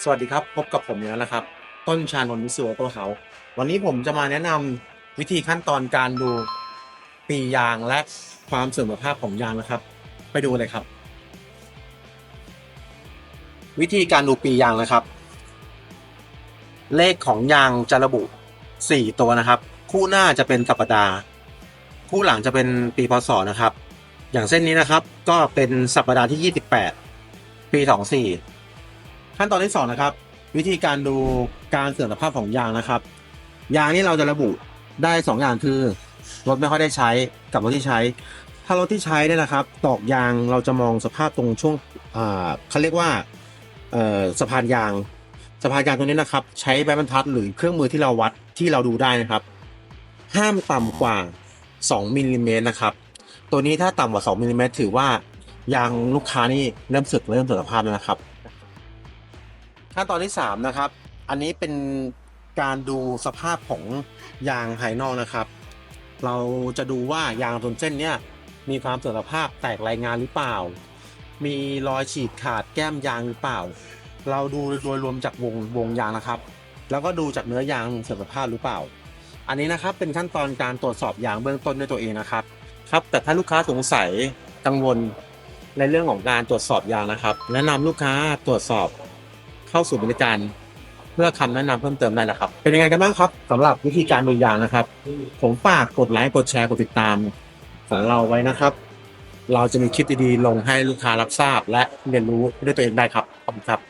สวัสดีครับ พบกับผมแล้วนะครับ ต้นชานนท์วิศวะโตเฮาวันนี้ผมจะมาแนะนำวิธีขั้นตอนการดูปียางและความเสื่อมสภาพของยางนะครับ ไปดูเลยครับ วิธีการดูปียางนะครับ เลขของยางจะระบุ 4 ตัวนะครับ คู่หน้าจะเป็นสัปดาห์คู่หลังจะเป็นปีพศนะครับ อย่างเส้นนี้นะครับ ก็เป็นสัปดาห์ที่ 28 ปี 24 ขั้นตอนที่สองนะครับวิธีการดูการเสื่อมสภาพของยางนะครับ ยางนี่เราจะระบุได้สองอย่างคือรถไม่ค่อยได้ใช้กับรถที่ใช้ ถ้ารถที่ใช้เนี่ยนะครับ ตอกยางเราจะมองสภาพตรงช่วงเขาเรียกว่าสะพานยางสะพานยางตัวนี้นะครับ ใช้ใบบรรทัดหรือเครื่องมือที่เราวัดที่เราดูได้นะครับ ห้ามต่ำกว่า 2มิลลิเมตรนะครับ ตัวนี้ถ้าต่ำกว่า 2มิลลิเมตรถือว่ายางลูกค้านี่เริ่มสึกเริ่มเสื่อมสภาพแล้วนะครับ ขั้นตอนที่สามนะครับ อันนี้เป็นการดูสภาพของยางภายนอกนะครับ เราจะดูว่ายางบนเส้นเนี้ยมีความเสื่อมสภาพแตกรายงานหรือเปล่า มีรอยฉีกขาดแก้มยางหรือเปล่า เราดูโดยรวมจากวงวงยางนะครับ แล้วก็ดูจากเนื้อยางเสื่อมสภาพหรือเปล่า อันนี้นะครับเป็นขั้นตอนการตรวจสอบยางเบื้องต้นด้วยตัวเองนะครับ ครับแต่ถ้าลูกค้าสงสัยกังวลในเรื่องของการตรวจสอบยางนะครับ แนะนำลูกค้าตรวจสอบ เข้าสู่บริการ เพื่อคำแนะนำเพิ่มเติมได้นะครับ เป็นยังไงกันบ้างครับสำหรับวิธีการดูยางนะครับ ผมฝากกดไลค์กดแชร์กดติดตามของเราไว้นะครับ เราจะมีคลิปดีๆลงให้ลูกค้ารับทราบ และเรียนรู้ด้วยตัวเองได้ครับขอบคุณครับ